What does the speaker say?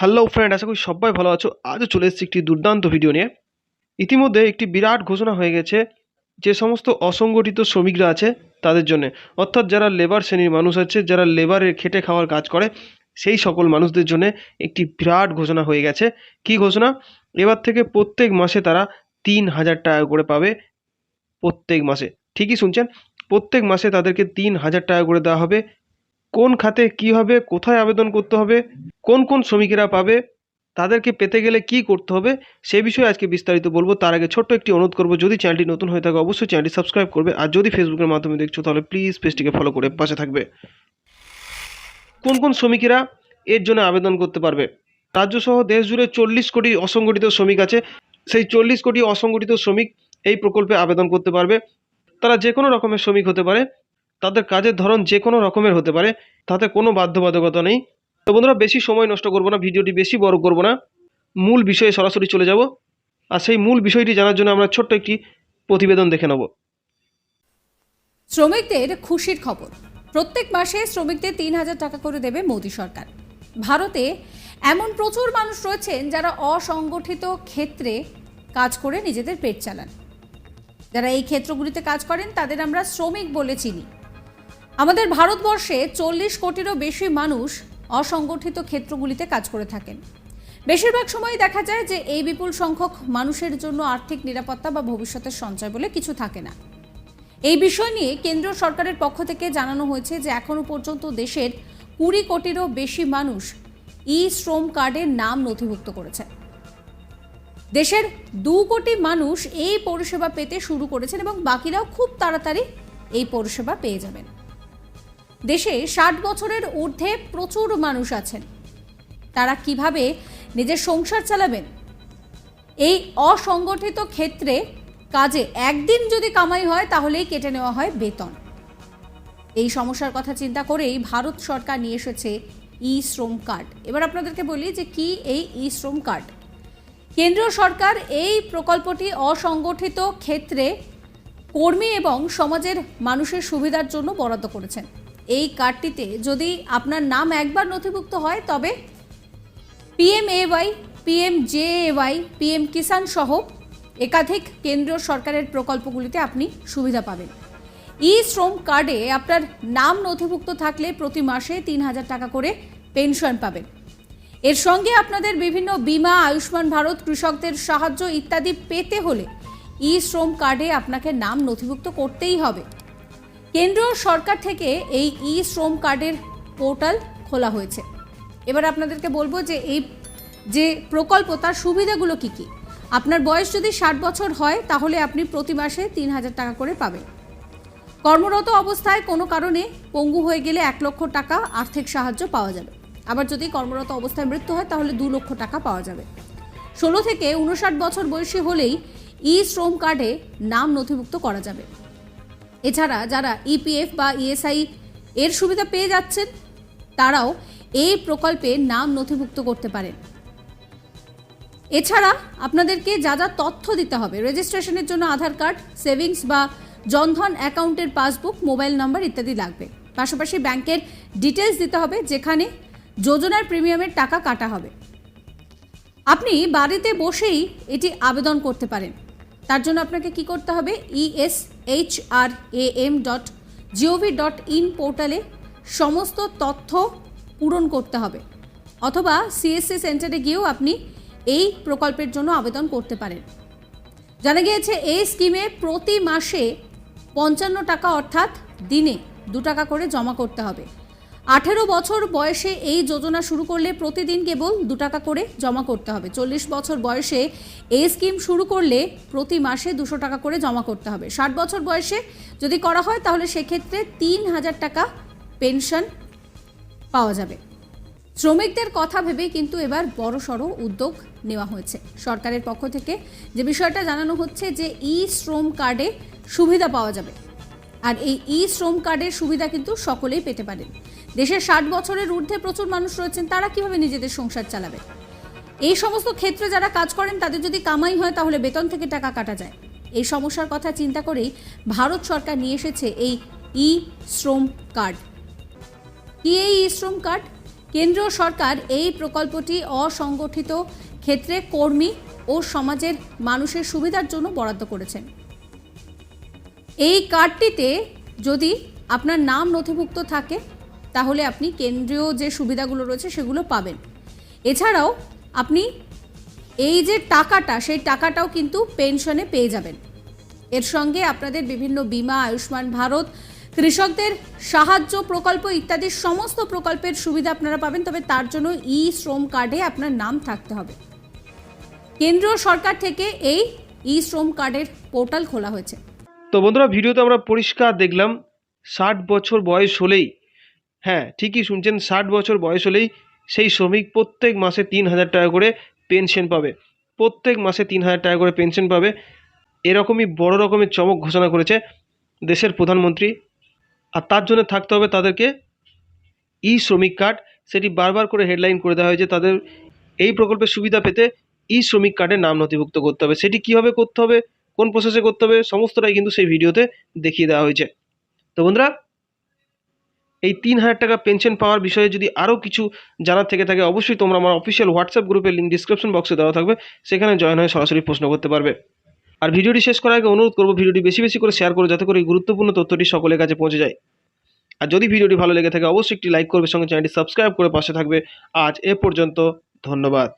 Hello friend আশা করি সবাই ভালো আছো। আজও চলে এসেছি একটি দুর্দান্ত ভিডিও নিয়ে। ইতিমধ্যে একটি বিরাট ঘোষণা হয়ে গেছে যে সমস্ত অসংগঠিত শ্রমিকরা আছে তাদের জন্য। অর্থাৎ যারা লেবার শ্রেণির মানুষ আছে, যারা লেবারে খেটে খাওয়ার কাজ করে, সেই সকল মানুষদের জন্য একটি বিরাট ঘোষণা হয়ে গেছে। কি ঘোষণা? এবার থেকে প্রত্যেক মাসে তারা তিন হাজার টাকা করে পাবে প্রত্যেক মাসে। ঠিকই শুনছেন? প্রত্যেক মাসে তাদেরকে তিন হাজার টাকা করে দেওয়া হবে। কোন খাতে কী হবে, কোথায় আবেদন করতে হবে, কোন কোন শ্রমিকেরা পাবে, তাদেরকে পেতে গেলে কি করতে হবে, সে বিষয়ে আজকে বিস্তারিত বলব। তার আগে ছোট্ট একটি অনুরোধ করব, যদি চ্যানেলটি নতুন হয়ে থাকে অবশ্যই চ্যানেলটি সাবস্ক্রাইব করবে, আর যদি ফেসবুকের মাধ্যমে দেখছ, তাহলে প্লিজ পেজটিকে ফলো করে পাশে থাকবে। কোন কোন শ্রমিকেরা এর জন্য আবেদন করতে পারবে? রাজ্যসহ দেশ জুড়ে চল্লিশ কোটি অসংগঠিত শ্রমিক আছে। সেই চল্লিশ কোটি অসংগঠিত শ্রমিক এই প্রকল্পে আবেদন করতে পারবে। তারা যে কোনো রকমের শ্রমিক হতে পারে। তাদের কাজের ধরন যে কোনো রকমের হতে পারে, তাতে কোনো বাধ্যবাধকতা নেই। তো বন্ধুরা, বেশি সময় নষ্ট করব না, ভিডিওটি বেশি বড় করব না। মূল বিষয়ে সরাসরি চলে যাব। আর সেই মূল বিষয়টি জানার জন্য আমরা ছোট্ট একটি প্রতিবেদন দেখে নেব। শ্রমিকদের খুশির খবর। প্রত্যেক মাসে শ্রমিকদের তিন হাজার টাকা করে দেবে মোদী সরকার। ভারতে এমন প্রচুর মানুষ রয়েছেন যারা অসংগঠিত ক্ষেত্রে কাজ করে নিজেদের পেট চালান। যারা এই ক্ষেত্রগুলিতে কাজ করেন, তাদের আমরা শ্রমিক বলে চিনি। আমাদের ভারতবর্ষে চল্লিশ কোটিরও বেশি মানুষ অসংগঠিত ক্ষেত্রগুলিতে কাজ করে থাকেন। বেশিরভাগ সময় দেখা যায় যে এই বিপুল সংখ্যক মানুষের জন্য আর্থিক নিরাপত্তা বা ভবিষ্যতের সঞ্চয় বলে কিছু থাকে না। এই বিষয় নিয়ে কেন্দ্রীয় সরকারের পক্ষ থেকে জানানো হয়েছে যে এখনও পর্যন্ত দেশের কুড়ি কোটিরও বেশি মানুষ ই শ্রম কার্ডের নাম নথিভুক্ত করেছে। দেশের দু কোটি মানুষ এই পরিষেবা পেতে শুরু করেছেন এবং বাকিরাও খুব তাড়াতাড়ি এই পরিষেবা পেয়ে যাবেন। দেশে ষাট বছরের ঊর্ধ্বে প্রচুর মানুষ আছেন। তারা কীভাবে নিজের সংসার চালাবেন? এই অসংগঠিত ক্ষেত্রে কাজে একদিন যদি কামাই হয়, তাহলেই কেটে নেওয়া হয় বেতন। এই সমস্যার কথা চিন্তা করেই ভারত সরকার নিয়ে এসেছে ই শ্রম কার্ড। এবার আপনাদেরকে বলি যে কি এই ই শ্রম কার্ড? কেন্দ্রীয় সরকার এই প্রকল্পটি অসংগঠিত ক্ষেত্রে কর্মী এবং সমাজের মানুষের সুবিধার জন্য বরাদ্দ করেছেন। এই কার্ডটিতে যদি আপনার নাম একবার নথিভুক্ত হয়, তবে PMAY PM JAY PM Kisan সহ একাধিক কেন্দ্রীয় সরকারের প্রকল্পগুলিতে আপনি সুবিধা পাবেন। ই শ্রম কার্ডে আপনার নাম নথিভুক্ত থাকলে প্রতি মাসে তিন হাজার টাকা করে পেনশন পাবেন। এর সঙ্গে আপনাদের বিভিন্ন বিমা, আয়ুষ্মান ভারত, কৃষকদের সাহায্য ইত্যাদি পেতে হলে ই শ্রম কার্ডে আপনাকে নাম নথিভুক্ত করতেই হবে। কেন্দ্রীয় সরকার থেকে এই ই শ্রম কার্ডের পোর্টাল খোলা হয়েছে। এবার আপনাদেরকে বলব যে এই যে প্রকল্প, তার সুবিধাগুলো কি কি? আপনার বয়স যদি ষাট বছর হয়, তাহলে আপনি প্রতি মাসে তিন হাজার টাকা করে পাবেন। কর্মরত অবস্থায় কোনো কারণে পঙ্গু হয়ে গেলে এক লক্ষ টাকা আর্থিক সাহায্য পাওয়া যাবে। আবার যদি কর্মরত অবস্থায় মৃত্যু হয়, তাহলে দু লক্ষ টাকা পাওয়া যাবে। ষোলো থেকে উনষাট বছর বয়সী হলেই ই শ্রম কার্ডে নাম নথিভুক্ত করা যাবে। এছাড়া যারা ইপিএফ বা ইএসআই এর সুবিধা পেয়ে যাচ্ছেন, তারাও এই প্রকল্পে নাম নথিভুক্ত করতে পারেন। এছাড়া আপনাদেরকে যা যা তথ্য দিতে হবে, রেজিস্ট্রেশনের জন্য আধার কার্ড, সেভিংস বা জনধন অ্যাকাউন্টের পাসবুক, মোবাইল নাম্বার ইত্যাদি লাগবে। পাশাপাশি ব্যাংকের ডিটেলস দিতে হবে, যেখানে যোজনার প্রিমিয়ামের টাকা কাটা হবে। আপনি বাড়িতে বসেই এটি আবেদন করতে পারেন। তার জন্য আপনাকে কি করতে হবে E S H R A M dot G O V dot in পোর্টালে সমস্ত তথ্য পূরণ করতে হবে। অথবা সিএসসি সেন্টারে গিয়েও আপনি এই প্রকল্পের জন্য আবেদন করতে পারেন। জানা গিয়েছে, এই স্কিমে প্রতি মাসে পঞ্চান্ন টাকা অর্থাৎ দিনে দু টাকা করে জমা করতে হবে। আঠেরো বছর বয়সে এই যোজনা শুরু করলে প্রতিদিন কেবল দু টাকা করে জমা করতে হবে। চল্লিশ বছর বয়সে এই স্কিম শুরু করলে প্রতি মাসে দুশো টাকা করে জমা করতে হবে। ষাট বছর বয়সে যদি করা হয়, তাহলে সেক্ষেত্রে তিন হাজার টাকা পেনশন পাওয়া যাবে। শ্রমিকদের কথা ভেবেই কিন্তু এবার বড় সড়ো উদ্যোগ নেওয়া হয়েছে। সরকারের পক্ষ থেকে যে বিষয়টা জানানো হচ্ছে যে ই শ্রম কার্ডে সুবিধা পাওয়া যাবে। আর এই ই শ্রম কার্ডের সুবিধা কিন্তু সকলেই পেতে পারেন। দেশের ষাট বছরের ঊর্ধ্বে প্রচুর মানুষ রয়েছেন, তারা কীভাবে নিজেদের সংসার চালাবে? এই সমস্ত ক্ষেত্রে যারা কাজ করেন, তাদের যদি কামাই হয়, তাহলে বেতন থেকে টাকা কাটা যায়। এই সমস্যার কথা চিন্তা করেই ভারত সরকার নিয়ে এসেছে এই ই শ্রম কার্ড। কি এই ই শ্রম কার্ড? কেন্দ্রীয় সরকার এই প্রকল্পটি অসংগঠিত ক্ষেত্রে কর্মী ও সমাজের মানুষের সুবিধার জন্য বরাদ্দ করেছেন। এই কার্ডটিতে যদি আপনার নাম নথিভুক্ত থাকে তাহলে আপনি কেন্দ্রীয় যে সুবিধাগুলো রয়েছে সেগুলো পাবেন। এছাড়াও আপনি এই যে টাকাটা, সেই টাকাটাও কিন্তু পেনশনে পেয়ে যাবেন। এর সঙ্গে আপনাদের বিভিন্ন বিমা, আয়ুষ্মান ভারত, কৃষকদের সাহায্য প্রকল্প ইত্যাদি সমস্ত প্রকল্পের সুবিধা আপনারা পাবেন, তবে তার জন্য ই শ্রম কার্ডে আপনার নাম থাকতে হবে। কেন্দ্রীয় সরকার থেকে এই ই শ্রম কার্ডের পোর্টাল খোলা হয়েছে। তো বন্ধুরা, ভিডিওতে আমরা পরিষ্কার দেখলাম, ষাট বছর বয়স হলেই হ্যাঁ ঠিকই শুনছেন, ষাট বছর বয়স হলেই সেই শ্রমিক প্রত্যেক মাসে তিন হাজার টাকা করে পেনশন পাবে। প্রত্যেক মাসে তিন হাজার টাকা করে পেনশন পাবে। এরকমই বড় রকমের চমক ঘোষণা করেছে দেশের প্রধানমন্ত্রী। আর তার জন্য থাকতে হবে তাদেরকে ই শ্রমিক কার্ড। সেটি বারবার করে হেডলাইন করে দেওয়া হয়েছে। তাদের এই প্রকল্পের সুবিধা পেতে ই শ্রমিক কার্ডে নাম নথিভুক্ত করতে হবে। সেটি কীভাবে করতে হবে, কোন প্রসেসে করতে হবে, সমস্তটাই কিন্তু সেই ভিডিওতে দেখিয়ে দেওয়া হয়েছে। তো বন্ধুরা এই তিন হাজার টাকা পেনশন পাওয়ার বিষয়ে যদি আরও কিছু জানার থেকে থাকে, অবশ্যই তোমরা আমার অফিসিয়াল হোয়াটসঅ্যাপ গ্রুপের লিঙ্ক ডিসক্রিপশন বক্সে দেওয়া থাকবে। সেখানে জয়েন হয়ে সরাসরি প্রশ্ন করতে পারবে। আর ভিডিওটি শেষ করার আগে অনুরোধ করব, ভিডিওটি বেশি বেশি করে শেয়ার করো, যাতে করে এই গুরুত্বপূর্ণ তথ্যটি সকলের কাছে পৌঁছে যায়। আর যদি ভিডিওটি ভালো লেগে থাকে, অবশ্যই একটি লাইক করবে, সঙ্গে চ্যানেলটি সাবস্ক্রাইব করে পাশে থাকবে। আজ এ পর্যন্ত, ধন্যবাদ।